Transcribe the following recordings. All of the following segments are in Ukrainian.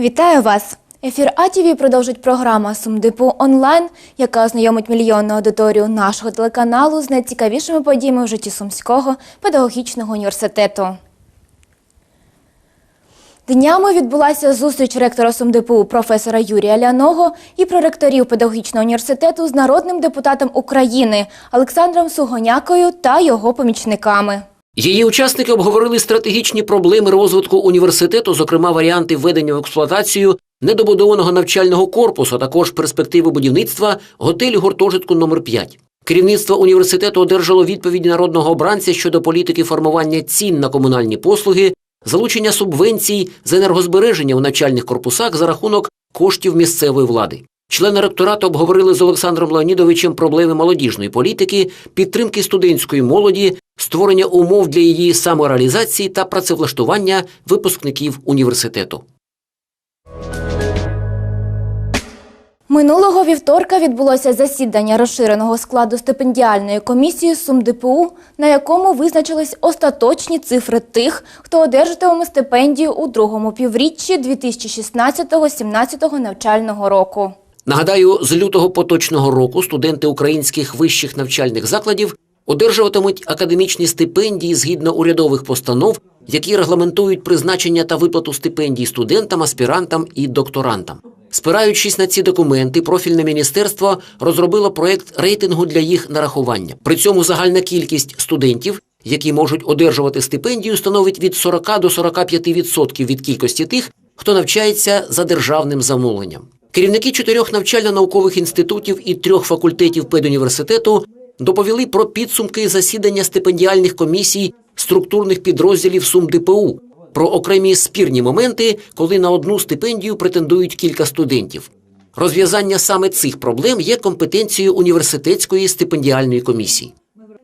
Вітаю вас! Ефір АТВ продовжить програма «Сумдипу онлайн, яка ознайомить мільйонну аудиторію нашого телеканалу з найцікавішими подіями в житті Сумського педагогічного університету. Днями відбулася зустріч ректора СумДПУ професора Юрія Ляного і проректорів педагогічного університету з народним депутатом України Олександром Сугонякою та його помічниками. Її учасники обговорили стратегічні проблеми розвитку університету, зокрема варіанти введення в експлуатацію недобудованого навчального корпусу, а також перспективи будівництва готелю гуртожитку номер 5 Керівництво університету одержало відповіді народного обранця щодо політики формування цін на комунальні послуги, залучення субвенцій з енергозбереження у навчальних корпусах за рахунок коштів місцевої влади. Члени ректорату обговорили з Олександром Леонідовичем проблеми молодіжної політики, підтримки студентської молоді, створення умов для її самореалізації та працевлаштування випускників університету. Минулого вівторка відбулося засідання розширеного складу стипендіальної комісії СумДПУ, на якому визначились остаточні цифри тих, хто одержатиме стипендію у другому півріччі 2016-17 навчального року. Нагадаю, з лютого поточного року студенти українських вищих навчальних закладів одержуватимуть академічні стипендії згідно урядових постанов, які регламентують призначення та виплату стипендій студентам, аспірантам і докторантам. Спираючись на ці документи, профільне міністерство розробило проект рейтингу для їх нарахування. При цьому загальна кількість студентів, які можуть одержувати стипендію, становить від 40 до 45% від кількості тих, хто навчається за державним замовленням. Керівники чотирьох навчально-наукових інститутів і трьох факультетів педуніверситету доповіли про підсумки засідання стипендіальних комісій структурних підрозділів СумДПУ, про окремі спірні моменти, коли на одну стипендію претендують кілька студентів. Розв'язання саме цих проблем є компетенцією університетської стипендіальної комісії.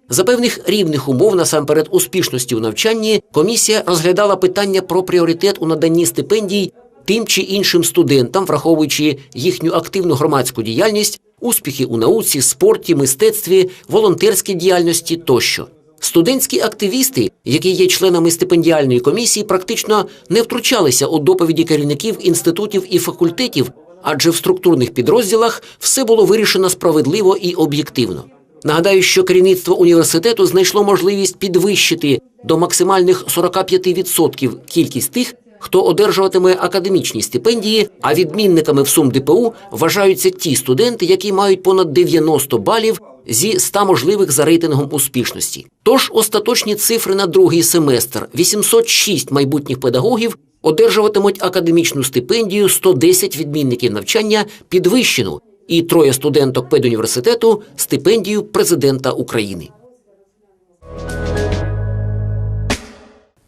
За певних рівних умов, насамперед успішності у навчанні, комісія розглядала питання про пріоритет у наданні стипендій тим чи іншим студентам, враховуючи їхню активну громадську діяльність, успіхи у науці, спорті, мистецтві, волонтерській діяльності тощо. Студентські активісти, які є членами стипендіальної комісії, практично не втручалися у доповіді керівників інститутів і факультетів, адже в структурних підрозділах все було вирішено справедливо і об'єктивно. Нагадаю, що керівництво університету знайшло можливість підвищити до максимальних 45% кількість тих, хто одержуватиме академічні стипендії, а відмінниками в СумДПУ вважаються ті студенти, які мають понад 90 балів зі 100 можливих за рейтингом успішності. Тож остаточні цифри на другий семестр 806 майбутніх педагогів одержуватимуть академічну стипендію 110 відмінників навчання підвищену і троє студенток педуніверситету стипендію президента України.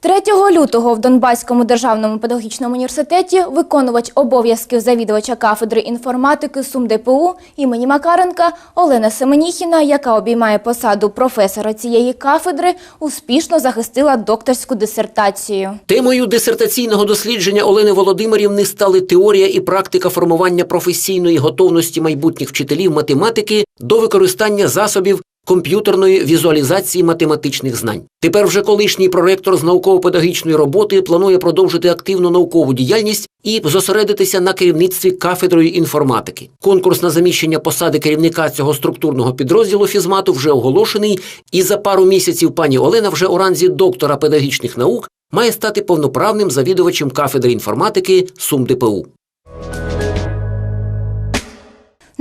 3 лютого в Донбаському державному педагогічному університеті виконувач обов'язків завідувача кафедри інформатики СумДПУ імені Макаренка Олена Семеніхіна, яка обіймає посаду професора цієї кафедри, успішно захистила докторську дисертацію. Темою дисертаційного дослідження Олени Володимирівни стали теорія і практика формування професійної готовності майбутніх вчителів математики до використання засобів комп'ютерної візуалізації математичних знань. Тепер вже колишній проректор з науково-педагогічної роботи планує продовжити активну наукову діяльність і зосередитися на керівництві кафедрою інформатики. Конкурс на заміщення посади керівника цього структурного підрозділу фізмату вже оголошений, і за пару місяців пані Олена вже у ранзі доктора педагогічних наук має стати повноправним завідувачем кафедри інформатики СумДПУ.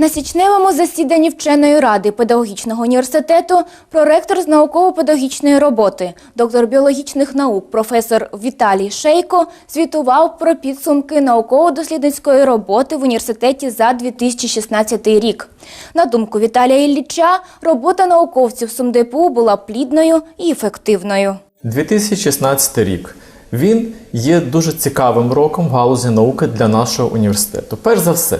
На січневому засіданні вченої ради педагогічного університету проректор з науково-педагогічної роботи, доктор біологічних наук, професор Віталій Шейко звітував про підсумки науково-дослідницької роботи в університеті за 2016 рік. На думку Віталія Ілліча, робота науковців СумДПУ була плідною і ефективною. 2016 рік. Він є дуже цікавим роком в галузі науки для нашого університету. Перш за все,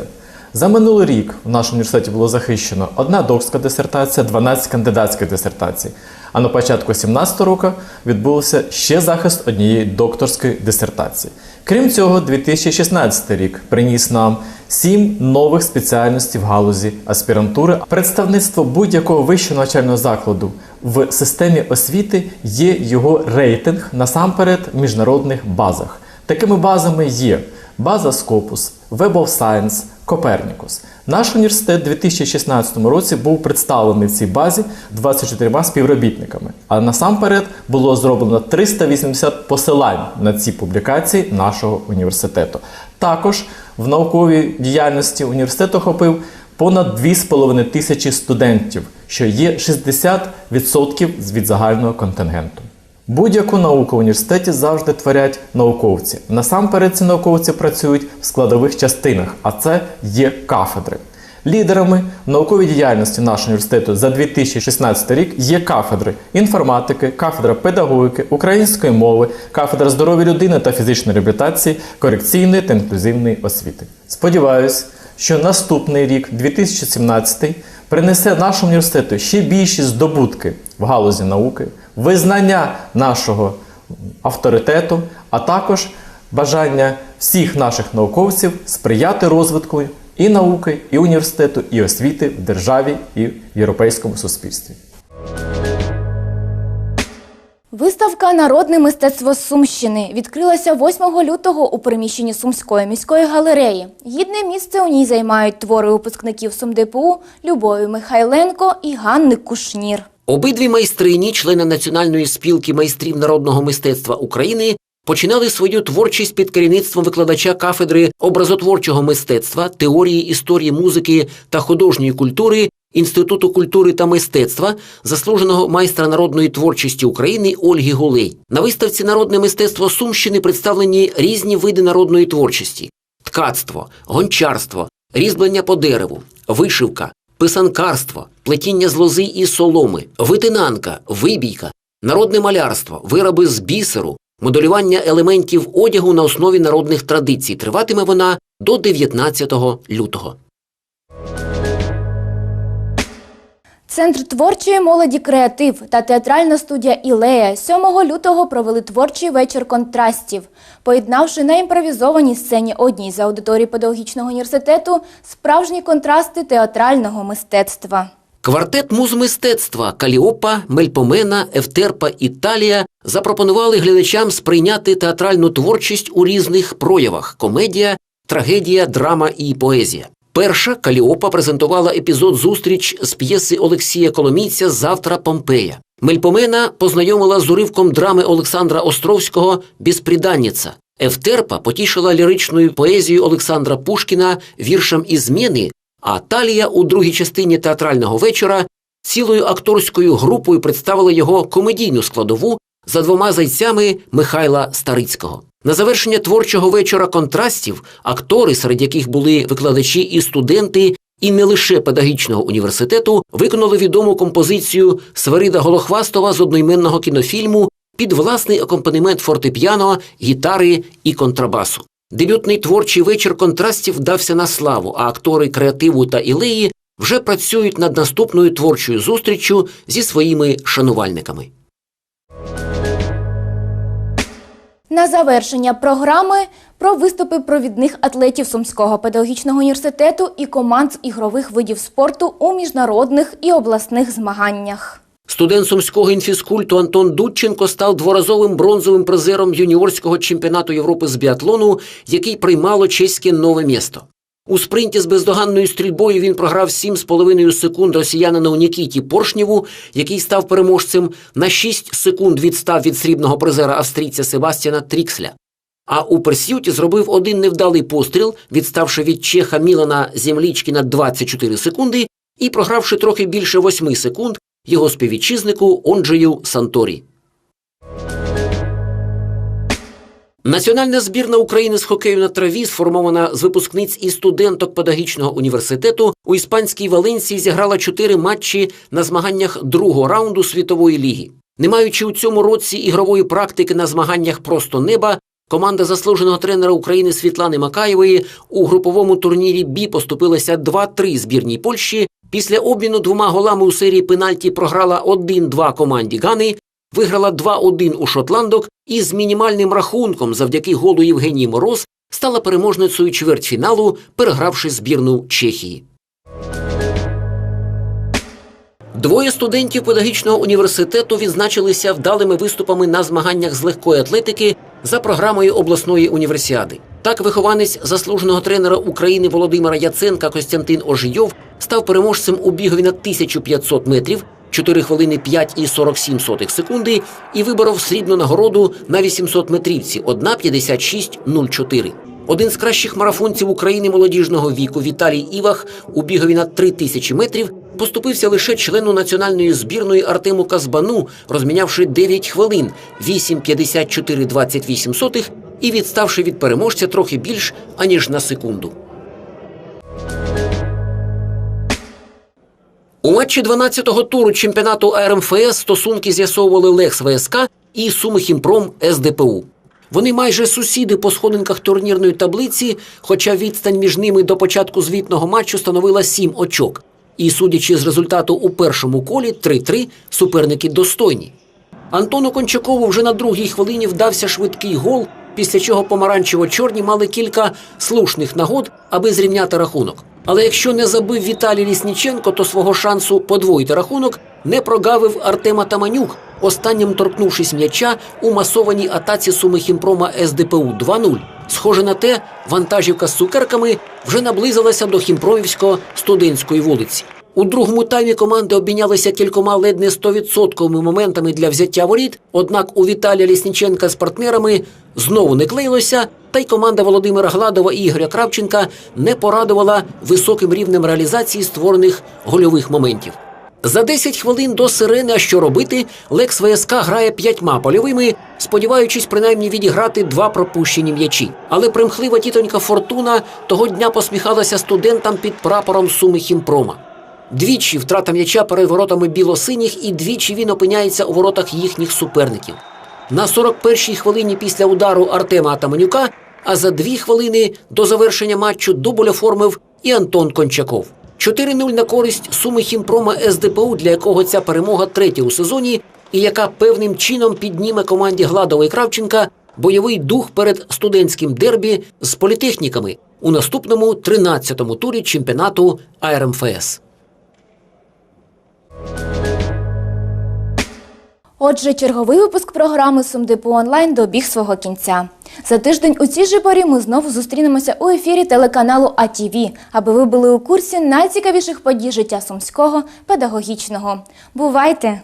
за минулий рік в нашому університеті було захищено одна докторська дисертація, 12 кандидатських дисертацій. А на початку 2017 року відбувся ще захист однієї докторської дисертації. Крім цього, 2016 рік приніс нам сім нових спеціальностей в галузі аспірантури. Представництво будь-якого вищого навчального закладу в системі освіти є його рейтинг насамперед в міжнародних базах. Такими базами є база Scopus, Web of Science, Copernicus. Наш університет у 2016 році був представлений в цій базі 24 співробітниками. А насамперед було зроблено 380 посилань на ці публікації нашого університету. Також в науковій діяльності університет охопив понад 2,5 тисячі студентів, що є 60% від загального контингенту. Будь-яку науку в університеті завжди творять науковці. Насамперед ці науковці працюють в складових частинах, а це є кафедри. Лідерами в науковій діяльності нашого університету за 2016 рік є кафедри інформатики, кафедра педагогіки, української мови, кафедра здоров'я людини та фізичної реабілітації, корекційної та інклюзивної освіти. Сподіваюсь, що наступний рік, 2017, принесе нашому університету ще більші здобутки в галузі науки, визнання нашого авторитету, а також бажання всіх наших науковців сприяти розвитку і науки, і університету, і освіти в державі і в європейському суспільстві. Виставка Народне мистецтво Сумщини відкрилася 8 лютого у приміщенні Сумської міської галереї. Гідне місце у ній займають твори випускників СумДПУ Любові Михайленко і Ганни Кушнір. Обидві майстрині, члени Національної спілки майстрів народного мистецтва України, починали свою творчість під керівництвом викладача кафедри образотворчого мистецтва, теорії історії музики та художньої культури Інституту культури та мистецтва, заслуженого майстра народної творчості України Ольги Гулей. На виставці Народне мистецтво Сумщини представлені різні види народної творчості: ткацтво, гончарство, різьблення по дереву, вишивка, писанкарство, плетіння з лози і соломи, витинанка, вибійка, народне малярство, вироби з бісеру, моделювання елементів одягу на основі народних традицій. Триватиме вона до 19 лютого. Центр творчої молоді креатив та театральна студія Ілея 7 лютого провели творчий вечір контрастів, поєднавши на імпровізованій сцені одній з аудиторій педагогічного університету справжні контрасти театрального мистецтва. Квартет музмистецтва Каліопа, Мельпомена, Евтерпа, Італія запропонували глядачам сприйняти театральну творчість у різних проявах: комедія, трагедія, драма і поезія. Перша Каліопа презентувала епізод зустріч з п'єси Олексія Коломійця Завтра Помпея. Мельпомена познайомила з уривком драми Олександра Островського Безприданниця. Евтерпа потішила ліричною поезією Олександра Пушкіна віршем «Ізміни», а Талія у другій частині театрального вечора цілою акторською групою представила його комедійну складову за двома зайцями Михайла Старицького. На завершення творчого вечора контрастів актори, серед яких були викладачі і студенти, і не лише педагогічного університету, виконали відому композицію Свирида Голохвастова з одноіменного кінофільму під власний акомпанемент фортепіано, гітари і контрабасу. Дебютний творчий вечір контрастів вдався на славу, а актори креативу та ілеї вже працюють над наступною творчою зустріччю зі своїми шанувальниками. На завершення програми про виступи провідних атлетів Сумського педагогічного університету і команд з ігрових видів спорту у міжнародних і обласних змаганнях. Студент сумського інфіскульту Антон Дудченко став дворазовим бронзовим призером юніорського чемпіонату Європи з біатлону, який приймало чеське нове місто. У спринті з бездоганною стрільбою він програв 7,5 секунд росіянину Нікіті Поршнєву, який став переможцем на 6 секунд відстав від срібного призера австрійця Себастьяна Тріксля. А у персюті зробив один невдалий постріл, відставши від чеха Мілана Землічки на 24 секунди і програвши трохи більше 8 секунд його співвітчизнику Онджею Санторі. Національна збірна України з хокею на траві, сформована з випускниць і студенток педагогічного університету, у іспанській Валенції зіграла чотири матчі на змаганнях другого раунду світової ліги. Не маючи у цьому році ігрової практики на змаганнях просто неба, команда заслуженого тренера України Світлани Макаєвої у груповому турнірі Бі поступилася 2-3 збірній Польщі. Після обміну двома голами у серії пенальті програла 1-2 команді Гани, виграла 2-1 у шотландок і з мінімальним рахунком завдяки голу Євгенії Мороз стала переможницею чвертьфіналу, перегравши збірну Чехії. Двоє студентів педагогічного університету відзначилися вдалими виступами на змаганнях з легкої атлетики за програмою обласної універсіади. Так, вихованець заслуженого тренера України Володимира Яценка Костянтин Ожийов став переможцем у бігові на 1500 метрів, 4 хвилини 5 і 47 сотих секунди, і виборов срібну нагороду на 800 метрівці 1.56.04. Один з кращих марафонців України молодіжного віку Віталій Івах у бігові на 3000 метрів поступився лише члену національної збірної Артему Казбану, розмінявши 9 хвилин 8.54.28 сотих і відставши від переможця трохи більш аніж на секунду. У матчі 12-го туру чемпіонату АРМФС стосунки з'ясовували Лекс ВСК і Сумихімпром СДПУ. Вони майже сусіди по сходинках турнірної таблиці, хоча відстань між ними до початку звітного матчу становила 7 очок. І, судячи з результату у першому колі 3-3, суперники достойні. Антону Кончакову вже на другій хвилині вдався швидкий гол, після чого помаранчево-чорні мали кілька слушних нагод, аби зрівняти рахунок. Але якщо не забив Віталій Лісніченко, то свого шансу подвоїти рахунок не прогавив Артема Таманюк, останнім торкнувшись м'яча у масованій атаці суми хімпрома СДПУ 2-0. Схоже на те, вантажівка з цукерками вже наблизилася до Хімпромівсько-студентської вулиці. У другому таймі команди обмінялися кількома ледь не 100% моментами для взяття воріт. Однак у Віталія Лісніченка з партнерами знову не клеїлося, та й команда Володимира Гладова і Ігоря Кравченка не порадувала високим рівнем реалізації створених гольових моментів. За 10 хвилин до сирени, а що робити, Лекс ВСК грає п'ятьма польовими, сподіваючись принаймні відіграти два пропущені м'ячі. Але примхлива тітонька Фортуна того дня посміхалася студентам під прапором Суми Хімпрома. Двічі втрата м'яча перед воротами білосиніх, і двічі він опиняється у воротах їхніх суперників. На 41-й хвилині після удару Артема Атаманюка, а за дві хвилини до завершення матчу дубль оформив і Антон Кончаков. 4-0 на користь суми хімпрома СДПУ, для якого ця перемога третя у сезоні, і яка певним чином підніме команді Гладова і Кравченка бойовий дух перед студентським дербі з політехніками у наступному 13-му турі чемпіонату АРМФС. Отже, черговий випуск програми «Сумдипу онлайн добіг свого кінця. За тиждень у цій же порі ми знову зустрінемося у ефірі телеканалу АТВ, аби ви були у курсі найцікавіших подій життя сумського педагогічного. Бувайте!